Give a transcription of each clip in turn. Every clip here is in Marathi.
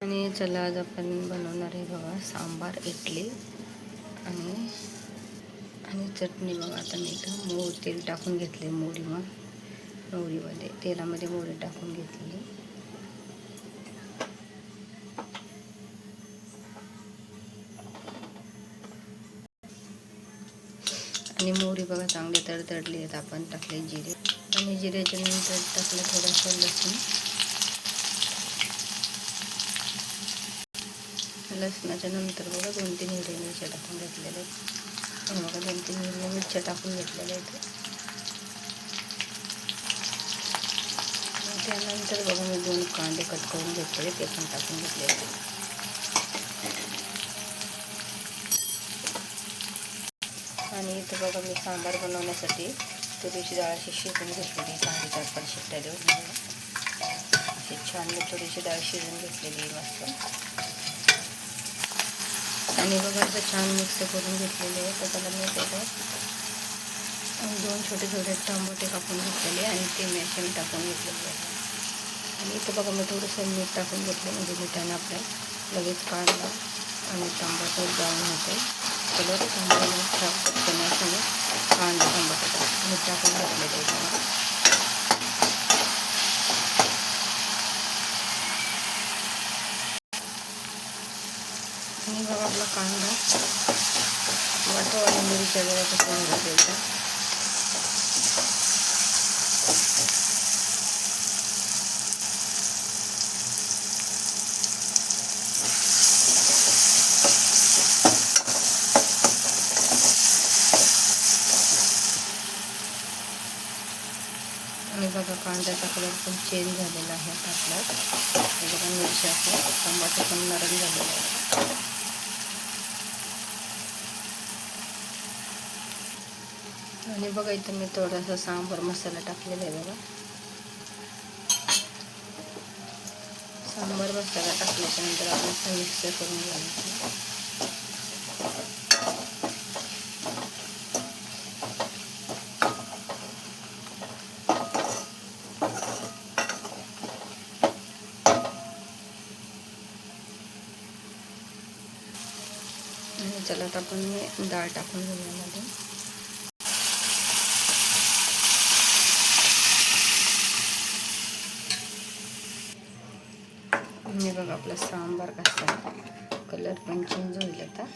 आणि चला आज आपण बनवणार आहे बघा सांबार इडली आणि आणि चटणी बघा. आता मी इथं मो तेल टाकून घेतले मोहरी मग मोहरीमध्ये तेलामध्ये मोहरी टाकून घेतली आणि मोहरी बघा चांगली तडतडली आहेत. आपण टाकले जिरे. आणि जिऱ्याच्या नंतर टाकलं थोडंसं लसूण. लसणाच्या नंतर बघा दोन तीन हिरव्या मिरच्या टाकून घेतलेल्या आहेत. आणि बघा दोन तीन हिरव्या मिरच्या टाकून घेतलेल्या आहेत. त्यानंतर बघा मी दोन कांदे कट करून घेतलेले ते पण टाकून घेतलेले आहेत. आणि इथं बघा मी सांबार बनवण्यासाठी तुरीची डाळ अशी शिजून घेतलेली चांगली चार पाच शिट्ट्या देऊन अशी छान मी तुरीची डाळ शिजून घेतलेली आहे मस्त. आणि बघा असं छान मिक्स करून घेतलेले आहे. तर त्याला मी त्याच्यात दोन छोटे छोटे टमाटे कापून घेतलेले आणि ते मी असे टाकून घेतलेले आहे. आणि इथं बघा मी थोडंसं मीठ टाकून घेतलं म्हणजे मिठाने आपल्या लगेच काढला आणि टमाटर जाऊन होते. कलर चांगला करण्यासाठी कांदा टमाटर मीठ टाकून घेतलेलं आहे. आणि बघा आपला कांदा. वाटो आणि मिरच्या जरा कसं घालायचा आणि बघा कांद्याचा कलर पण चेंज झालेला आहे आपला. बघा मिरच्या टमाटो पण नरम झालेला आहे आणि बघा इथं मी थोडासा सांबार मसाला टाकलेला आहे बघा सांबार मसाला टाकल्याच्या नंतर आपण मिक्स करून घ्यायचं आणि चला आता आपण डाळ टाकून घेऊयामध्ये मी बघा आपला सांबार कसा कलर पण चेंज होईल आता.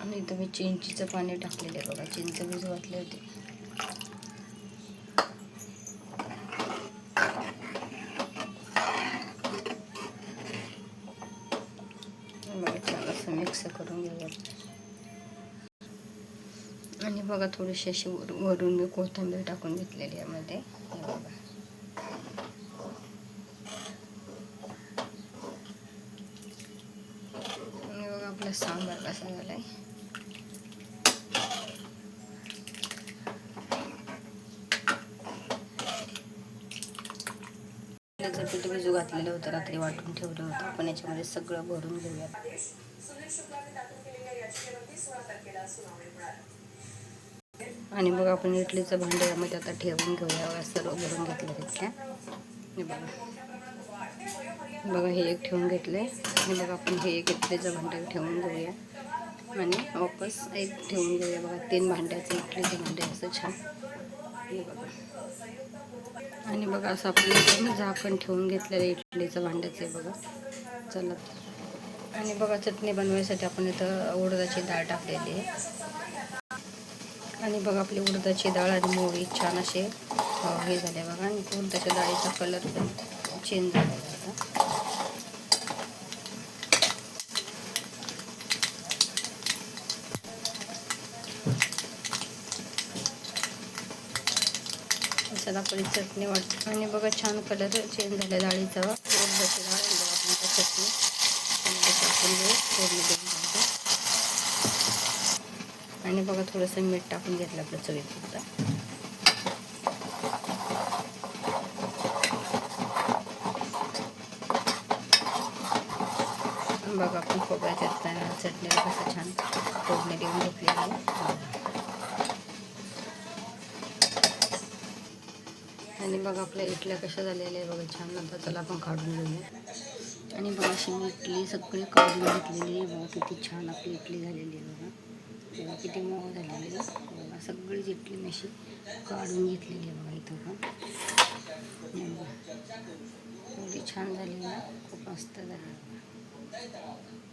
आणि इथं मी चिंचीचं पाणी टाकलेलं आहे बघा. चिंच भिजवतले होते. बघा असं मिक्स करून घेऊया आणि बघा थोडीशी अशी वरून मी कोथिंबीर टाकून घेतलेली यामध्ये बघा. आपला सांबार कसा झालाय. त्याचं पीठ भिजू घातलेलं होतं रात्री वाटून ठेवलं होतं. आपण याच्यामध्ये सगळं भरून आणि बघा आपण इडलीचं भांडं यामध्ये आता ठेवून घेऊया. सर्व भरून घेतलं तिथल्या बघा. बघा हे एक ठेवून घेतले आणि बघा आपण हे एक इडलीचं भांडं ठेवून घेऊया. आणि वापस एक ठेवून घेऊया. बघा तीन भांड्याचं इडलीचं भांडे असं छान. बघा. आणि बघा असं आपण झाकण ठेवून घेतलेलं इडलीचं भांड्याचं आहे बघा. चला आणि बघा चटणी बनवायसाठी आपण इथं उडदाची डाळ टाकलेली आहे. आणि बघा आपली उडदाची डाळ आणि मोळी छान असे हे झाले बघा. आणि उडदाच्या डाळीचा कलर पण चेंज झालेला आता चला आपली चटणी वाट आणि बघा छान कलर चेंज झाला डाळीचा. उडदाची डाळ आणि बघा आपण चटणी. आपण फोडणी देऊन आणि बघा थोडंसं मीठ टाकून घेतलं आपलं चवीपुरता. बघा आपण खोबऱ्याच्या चटण्या- चटणीला कसं छान फोडणी देऊन घेतली आहे. आणि बघा आपल्या इटल्या कशा झालेल्या आहे बघा छान नंतर चला आपण काढून घेऊया. आणि अशी मी इडली सगळी काढून घेतलेली छान आपली इडली झालेली आहे बघा. बघा, किती मऊ झालेली आहे. बघा छान खूप मस्त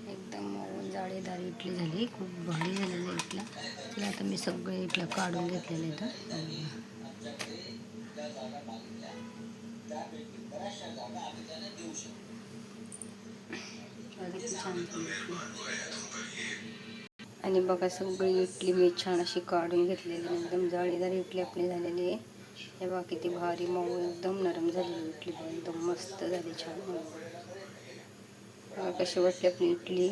एकदम जाळीदार इडली झाली. खूप भारी झालेली इडला. तर आता मी सगळे इडल्या काढून घेतलेले इथं बघा. बघा छान आणि बघा सगळी इडली मी छान अशी काढून घेतलेली एकदम जाळीदार इडली आपली झालेली आहे. हे बघा किती भारी मऊ एकदम नरम झालेली इडली एकदम मस्त झाली छान. बघा कशी वाटली आपली इडली.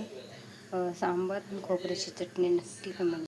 सांबार आणि खोबऱ्याची चटणी नक्की कमेंट